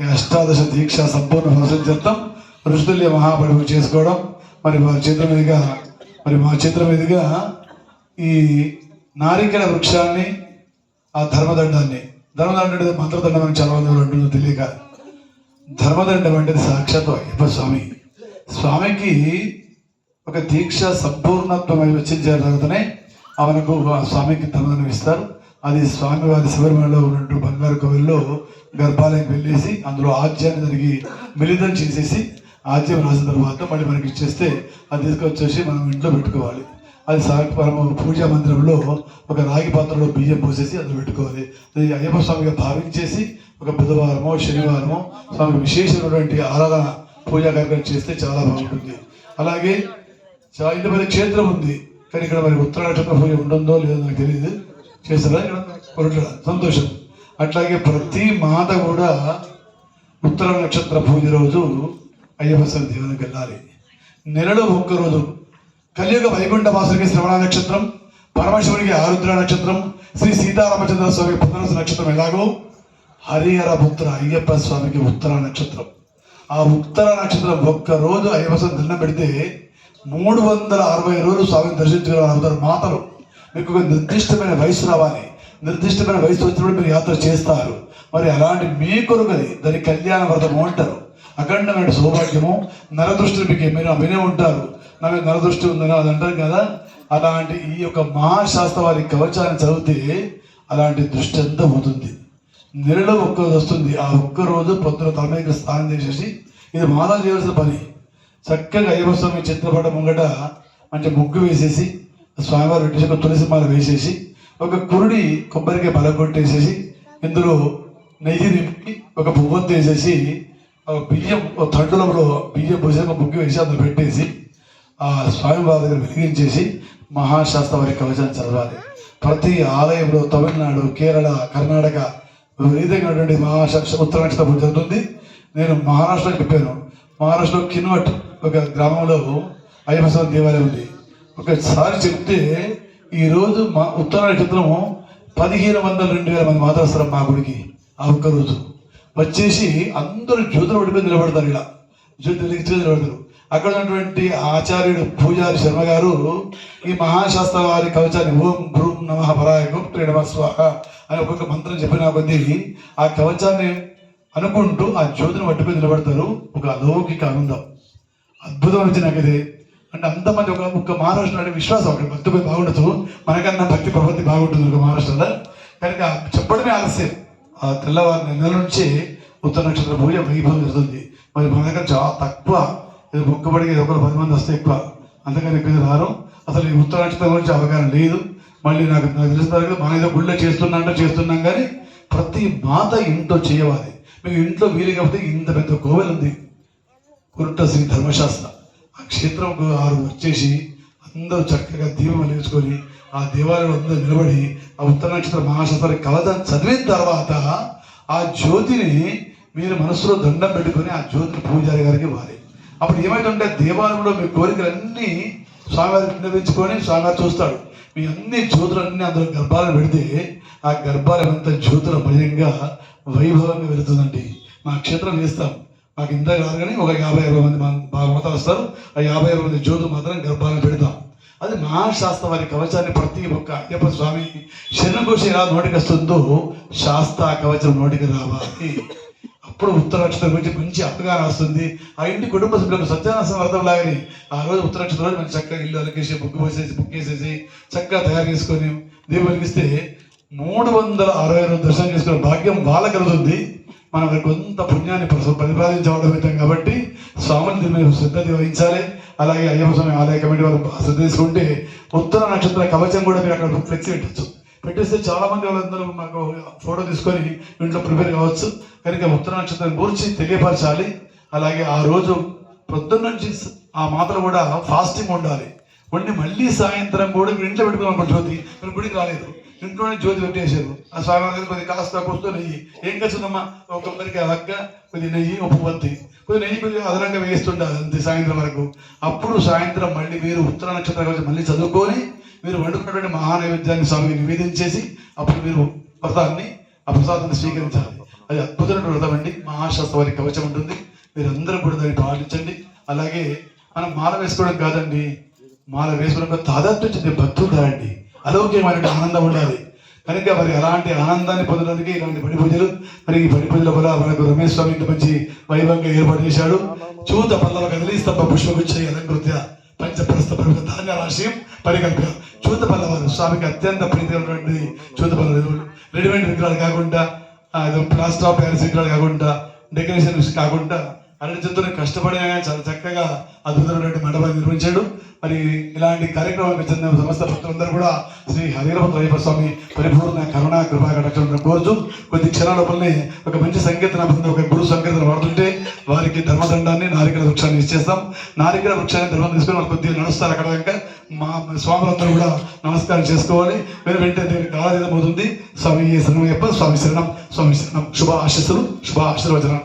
ఈ అష్టాదశ దీక్ష సంపూర్ణ ఫలం చేద్దాం. ఋషుతుల్య మహాపడివు చేసుకోవడం. మరి మా చేతుల మీదుగా మరి మా చేతుల మీదుగా ఈ నారికల వృక్షాన్ని ఆ ధర్మదండాన్ని ధర్మదండం అంటే మంత్రదండం అని చాలా మంది అంటుందో తెలియక. ధర్మదండం అంటే సాక్షాత్ అయ్యప్ప స్వామి. స్వామికి ఒక దీక్ష సంపూర్ణత్వం వచ్చిన తర్వాతనే ఆమెకు స్వామికి ధర్మదండం ఇస్తారు. అది స్వామివారి శివరిమలలో శబరిమలలో ఉన్నట్టు బంగారు కోవిల్లో గర్భాలయం వెళ్ళేసి అందులో ఆజ్యాన్ని జరిగి మిళితం చేసేసి ఆజ్యం రాసిన తర్వాత మళ్ళీ మనకి ఇచ్చేస్తే అది తీసుకొచ్చేసి మనం ఇంట్లో పెట్టుకోవాలి. అది సాగపరమ పూజా మందిరంలో ఒక రాగి పాత్రలో బియ్యం పోసేసి అందులో పెట్టుకోవాలి. అది అయ్యప్ప స్వామిగా భావించేసి ఒక బుధవారమో శనివారమో స్వామికి విశేషమైనటువంటి ఆరాధన పూజా కార్యక్రమం చేస్తే చాలా బాగుంటుంది. అలాగే చాలా ఇంత పెద్ద క్షేత్రం ఉంది. కానీ ఇక్కడ మరి ఉత్తర పూజ ఉంటుందో లేదో నాకు తెలియదు. చేస్తారా కొరట్ల సంతోషం. అట్లాగే ప్రతి మాత కూడా ఉత్తర నక్షత్ర పూజ రోజు అయ్యప్ప స్వామి దేవునికి వెళ్ళాలి. నెలలో ఒక్క రోజు. కలియుగ వైకుంఠ వాసునికి శ్రవణ నక్షత్రం పరమశివునికి ఆరుద్ర నక్షత్రం శ్రీ సీతారామచంద్ర స్వామికి పునరస నక్షత్రం ఎలాగో? హరిహర పుత్ర అయ్యప్ప స్వామికి ఉత్తర నక్షత్రం. ఆ ఉత్తర నక్షత్రం ఒక్కరోజు అయ్యప్ప స్వామి దండం పెడితే మూడు వందల అరవై రోజులు స్వామిని దర్శించుకోవాలి మాతలు. మీకు ఒక నిర్దిష్టమైన వయసు రావాలి. నిర్దిష్టమైన వయసు వచ్చినప్పుడు మీరు యాత్ర చేస్తారు. మరి అలాంటి మీ కొరకది దాని కళ్యాణ వ్రతము అంటారు. అఖండమైన సౌభాగ్యము నరదృష్టిని మీకు మీరు వినే ఉంటారు. నాకు నరదృష్టి ఉందని అది అంటారు కదా. అలాంటి ఈ యొక్క మహాశాస్త్ర వారి కవచాన్ని చదివితే అలాంటి దృష్టి అంతా పోతుంది. నెలలో ఒక్క రోజు వస్తుంది. ఆ ఒక్క రోజు పొద్దున తల స్నానం చేసేసి ఇది మానవ చేయవలసిన పని. చక్కగా అయ్యప్ప స్వామి చిత్రపటం ముంగట మంచి ముగ్గు వేసేసి స్వామివారు పెట్టేసి తులసి మాల వేసేసి ఒక కురుడి కొబ్బరికాయ బలగొట్టేసేసి ఇందులో నెయ్యి నింపి ఒక పువ్వంత వేసేసి బియ్యం తండ్రులలో బియ్యం పోసి ఒక ముగ్గు వేసి అందులో పెట్టేసి ఆ స్వామివారి దగ్గర వెలిగించేసి మహాశాస్త్ర వారి కవచాన్ని చదవాలి. ప్రతి ఆలయంలో తమిళనాడు కేరళ కర్ణాటక వివిధమైనటువంటి మహాశాస్త్ర ఉత్తర నక్షత్రం పూజ జరుగుతుంది. నేను మహారాష్ట్రకి చెప్పాను. మహారాష్ట్రలో కిన్వట్ ఒక గ్రామంలో అయ్యప్ప స్వామి దేవాలయం ఉంది. ఒకసారి చెప్తే ఈరోజు మా ఉత్తర నక్షత్రం పదిహేను వందల రెండు వేల మంది మాత్రం మా గుడికి ఆ ఒక్క రోజు. వచ్చేసి అందరూ జ్యోతులు పడిపోయి నిలబడతారు ఇలా. జ్యోతులు వెలిగించుకొని నిలబడతారు అక్కడ ఉన్నటువంటి ఆచార్యుడు పూజారి శర్మ గారు ఈ మహాశాస్త్ర వారి కవచాన్ని ఓం భ్రూం నమ పరాయ గుప్త్రే నమ స్వాహ అని ఒక్కొక్క మంత్రం చెప్పిన కొద్దీ ఆ కవచాన్ని అనుకుంటూ ఆ జ్యోతిని పట్టుకొని నిలబడతారు. ఒక అలౌకిక ఆనందం. అద్భుతం వచ్చి నాకు ఇది అంటే అంతమంది ఒక ఒక్క మహారాష్ట్ర అంటే విశ్వాసం ఒకటి భక్తి బాగుండదు. మనకన్నా భక్తి ప్రవృత్తి బాగుంటుంది ఒక మహారాష్ట్రలో. కనుక చెప్పడమే ఆలస్యం. ఆ తెల్లవారి నెల నుంచి ఉత్తర నక్షత్ర పూజ వైభవం జరుగుతుంది. మరి మన దగ్గర చాలా తక్కువ ఇది మొక్కబడికి ఒకరు పది మంది వస్తే ఎక్కువ. అంతకని ఎక్కువ రారు. అసలు ఈ ఉత్తర నక్షత్రం గురించి అవగాహన లేదు. మళ్ళీ నాకు నాకు తెలిసిన వరకు మన ఏదో గుళ్ళో చేస్తున్నా అంటే చేస్తున్నాం కానీ ప్రతి మాత ఇంట్లో చేయవాలి. మీకు ఇంట్లో వీలు కాకపోతే ఇంత పెద్ద కోవెలు ఉంది కురుట శ్రీ ధర్మశాస్త్ర. ఆ క్షేత్రంకు ఆరు వచ్చేసి అందరూ చక్కగా దీపం వెలిగించుకొని ఆ దేవాలయంలో అందరూ నిలబడి ఆ ఉత్తర నక్షత్ర మహాశాస్త్ర కవచం చదివిన తర్వాత ఆ జ్యోతిని మీరు మనసులో దండం పెట్టుకొని ఆ జ్యోతిని పూజారి గారికి ఇవ్వాలి. అప్పుడు ఏమైతుంటే దేవాలయంలో మీ కోరికలన్నీ స్వామివారి విన్నవించుకొని స్వామివారు చూస్తాడు. మీ అన్ని జ్యోతులన్నీ అందులో గర్భాలను పెడితే ఆ గర్భాలయం అంతా జ్యోతుల భయంగా వైభవంగా వెళుతుందండి. మా క్షేత్రం వేస్తాం. మాకు ఇంత కాదు కానీ ఒక యాభై అరవై మంది మా మత వస్తారు. ఆ యాభై అరవై మంది జ్యోతులు మాత్రం గర్భాలను పెడతాం అది మహాశాస్త్ర వారి కవచాన్ని ప్రతి ఒక్క అయ్యప్ప స్వామి శరణఘోష ఎలా నోటికి వస్తుందో శాస్త్ర కవచం నోటికి రావాలి. అప్పుడు ఉత్తర గురించి మంచి అవగాహన వస్తుంది. ఆ ఇంటి కుటుంబ సభ్యులకు సత్యానాశనం అర్థం లాగని ఆ రోజు ఉత్తర రోజు మంచి చక్కగా ఇల్లు అలకేసి బుక్ పోసేసి బుక్ వేసేసి చక్కగా తయారు చేసుకొని దీపం వెలిగిస్తే మూడు వందల అరవై రెండు దర్శనం చేసుకునే భాగ్యం వాళ్ళకి కలుగుతుంది. మనం కొంత పుణ్యాన్ని ప్రస- ప్రతిపాదించవడం కాబట్టి స్వామిని దీని శ్రద్ధ వహించాలి అలాగే అయ్యప్ప స్వామి ఆలయ కమిటీ వాళ్ళు శ్రద్ధ తీసుకుంటే ఉత్తర నక్షత్ర కవచం కూడా మీరు అక్కడ ఫ్లెక్సీ పెట్టచ్చు. పెట్టేస్తే చాలా మంది వాళ్ళందరూ మాకు ఫోటో తీసుకొని ఇంట్లో ప్రిపేర్ కావచ్చు. కనుక ఉత్తర నక్షత్రం గురించి తెలియపరచాలి. అలాగే ఆ రోజు పొద్దున్న నుంచి ఆ మాత్రం కూడా ఫాస్టింగ్ ఉండాలి. ఉండి మళ్ళీ సాయంత్రం కూడా మీరు ఇంట్లో పెట్టుకున్నాం జ్యోతి. మీరు గుడికి రాలేదు. ఇంట్లోనే జ్యోతి పెట్టేశారు. ఆ స్వామి దగ్గర కొద్ది కాస్త కూర్చో నెయ్యి. ఏం కలిసిందమ్మా ఒక్కొక్కరికి అలక్క కొద్ది నెయ్యి ఒక పత్తి కొద్ది నెయ్యి కొద్దిగా అదనంగా వేస్తుండాలి అంతే సాయంత్రం వరకు. అప్పుడు సాయంత్రం మళ్ళీ మీరు ఉత్తర నక్షత్రం కలిసి మళ్ళీ చదువుకొని మీరు వండుకున్నటువంటి మహా నైవేద్యాన్ని స్వామికి నివేదించేసి అప్పుడు మీరు వ్రతాన్ని ఆ ప్రసాదాన్ని స్వీకరించాలి. అది అద్భుతమైన వ్రతం అండి. మహాశాస్త్రవారి కవచం ఉంటుంది. మీరందరూ కూడా దాన్ని పాటించండి. అలాగే మనం మాల వేసుకోవడం కాదండి. మాల వేసుకోవడం తాదాత్మ్యం చెందే భక్తులు అండి. అలౌక్యమైన ఆనందం ఉండాలి. కనుక మరి అలాంటి ఆనందాన్ని పొందడానికి ఇలాంటి బడి పూజలు మరి ఈ బడి పూజల వల్ల మనకు రమేష్ స్వామి ఇంటి మంచి వైభవంగా ఏర్పాటు చేశాడు. చూత పల్లవ కదలి స్తంభ పుష్పగుచ్చే అలంకృత్య పంచప్రస్థ పర్వత ధాన్య రాశి పరికల్ప చూత పల్లవారు స్వామికి అత్యంత ప్రీతికరమైనటువంటి చూత పల్లవ రెడీమేడ్ విగ్రహాలు కాకుండా ప్లాస్టర్ ఆఫ్ ప్యారిస్ విగ్రహాలు కాకుండా డెకరేషన్ కాకుండా అన్ని చెంతుని కష్టపడి కానీ చాలా చక్కగా అద్భుతమైనటువంటి మండపాన్ని నిర్మించాడు. మరి ఇలాంటి కార్యక్రమానికి చెందిన సమస్త భక్తులందరూ కూడా శ్రీ హరిహరపతి అయ్యప్ప స్వామి పరిపూర్ణ కరుణ కృపా కటాక్షం కోరుచు కొద్ది క్షణాల ఒక మంచి సంకీర్తన ఒక గురు సంకీర్తన వాడుతుంటే వారికి ధర్మదండాన్ని నారికల వృక్షాన్ని ఇచ్చేస్తాం. నారికల వృక్షాన్ని ధర్మం తీసుకుని వాళ్ళు కొద్దిగా నడుస్తారు అక్కడ దాకా. మా స్వాములందరూ కూడా నమస్కారం చేసుకోవాలి. మీరు వెంటనే దేవుని కాలదీతం అవుతుంది. స్వామి శరణం అయ్యప్ప స్వామి శరణం స్వామి శరణం. శుభ ఆశస్సులు శుభ ఆశీర్వచనం